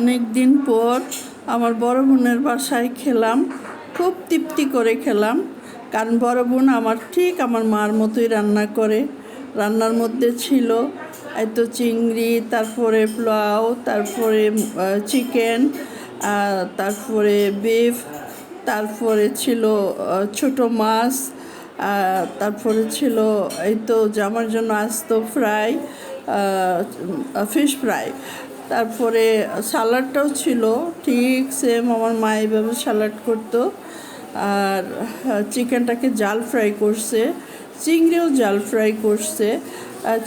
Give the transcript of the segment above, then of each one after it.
অনেক দিন পর আমার বড় বোনের বাসায় খেলাম, খুব তৃপ্তি করে খেলাম। কারণ বড় বোন আমার ঠিক আমার মার মতোই রান্না করে। রান্নার মধ্যে ছিল এত চিংড়ি, তারপরে পোলাও, তারপরে চিকেন তারপরে বিফ তারপরে ছিল ছোট মাছ তারপরে ছিল, এই তো যে আমার জন্য আস্ত ফ্রাই ফিশ ফ্রাই তারপরে সালাডটাও ছিল, ঠিক সেম আমার মা এইভাবে সালাড করতো। আর চিকেনটাকে জাল ফ্রাই করছে, চিংড়িও জাল ফ্রাই করছে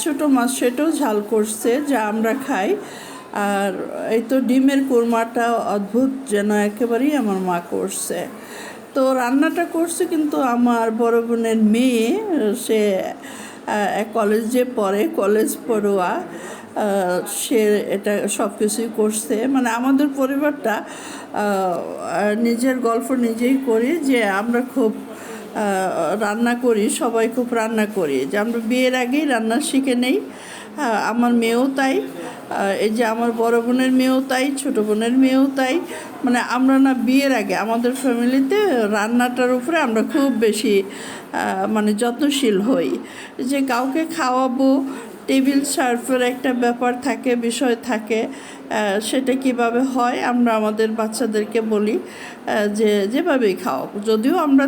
ছোটো মাছ সেটাও ঝাল করছে, যা আমরা খাই। আর এই তো ডিমের কোরমাটা অদ্ভুত যেন একেবারেই আমার মা করছে। তো রান্নাটা করছে কিন্তু আমার বড় বোনের মেয়ে, সে কলেজে পড়ে কলেজ পড়ুয়া। সে এটা সব কিছুই করছে। মানে আমাদের পরিবারটা নিজের গল্প নিজেই করি যে আমরা খুব রান্না করি সবাই খুব রান্না করি। যে আমরা বিয়ের আগেই রান্না শিখে নেই। আহ, আমার মেয়েও তাই। এই যে আমার বড় বোনের মেয়েও তাই ছোটো বোনের মেয়েও তাই। মানে আমরা না বিয়ের আগে আমাদের ফ্যামিলিতে রান্নাটার উপরে আমরা খুব বেশি মানে যত্নশীল হই। যে কাউকে খাওয়াবো টেবিল সার্ফের একটা ব্যাপার থাকে, বিষয় থাকে সেটা কীভাবে হয় আমরা আমাদের বাচ্চাদেরকে বলি যে যেভাবেই খাও। যদিও আমরা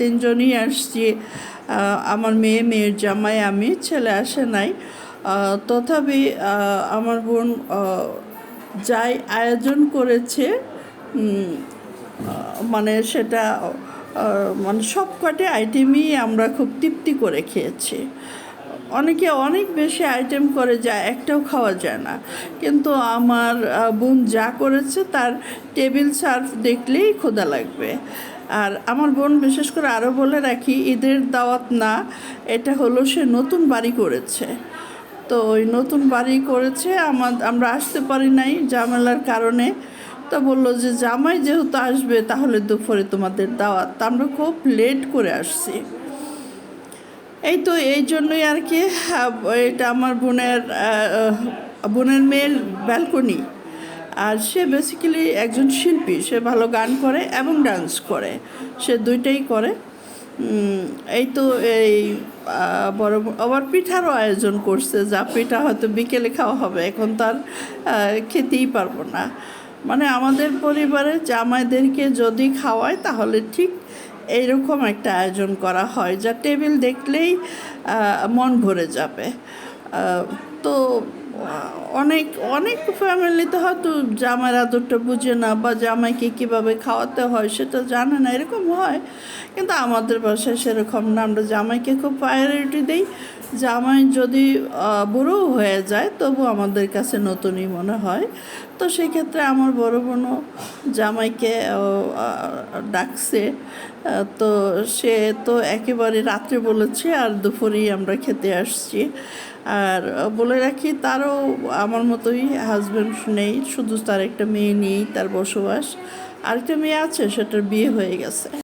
তিনজনই আসছি আমার মেয়ে, মেয়ের জামাই, আমি, ছেলে আসে নাই তথাপি আমার বোন যাই আয়োজন করেছে মানে সেটা মানে সব কটি আইটেমই আমরা খুব তৃপ্তি করে খেয়েছি। অনেকে অনেক বেশি আইটেম করে যা একটাও খাওয়া যায় না। কিন্তু আমার বোন যা করেছে তার টেবিল সার্ভ দেখলেই ক্ষুধা লাগবে। আর আমার বোন বিশেষ করে আরও বলে রাখি, ঈদের দাওয়াত না, এটা হলো সে নতুন বাড়ি করেছে। তো ওই নতুন বাড়ি করেছে, আমার, আমরা আসতে পারি নাই ঝামেলার কারণে। তো বলল যে, জামাই যেহেতু আসবে তাহলে দুপুরে তোমাদের দাওয়াত। তা আমরা খুব লেট করে আসছি। এই তো, এই জন্যই আর কি এটা আমার বোনের বোনের মেয়ের ব্যালকনি আর সে বেসিক্যালি একজন শিল্পী, সে ভালো গান করে এবং ডান্স করে। সে দুইটাই করে। এই তো এই বড় আবার পিঠারও আয়োজন করছে, যা পিঠা হয়তো বিকেলে খাওয়া হবে, এখন তার খেতেই পারব না। মানে আমাদের পরিবারে জামাইদেরকে যদি খাওয়ায়, তাহলে ঠিক এইরকম একটা আয়োজন করা হয় যা টেবিল দেখলেই মন ভরে যাবে। তো, অনেক অনেক ফ্যামিলিতে হয়তো জামাইয়ের আদরটা বুঝে না বা জামাইকে কীভাবে খাওয়াতে হয় সেটা জানে না, এরকম হয়। কিন্তু আমাদের বাসায় সেরকম না, আমরা জামাইকে খুব প্রায়োরিটি দিই। জামাই যদি বুড়ো হয়ে যায়, তবু আমাদের কাছে নতুনই মনে হয়। তো সেক্ষেত্রে আমার বড় বোনও জামাইকে ডাকছে। তো সে তো একেবারে রাত্রে বলেছে, আর দুপুরেই আমরা খেতে আসছি। আর বলে রাখি, তারও আমার মতোই হাজব্যান্ড নেই, শুধু তার একটা মেয়ে নেই, তার বসবাস। আরেকটা মেয়ে আছে, সেটার বিয়ে হয়ে গেছে।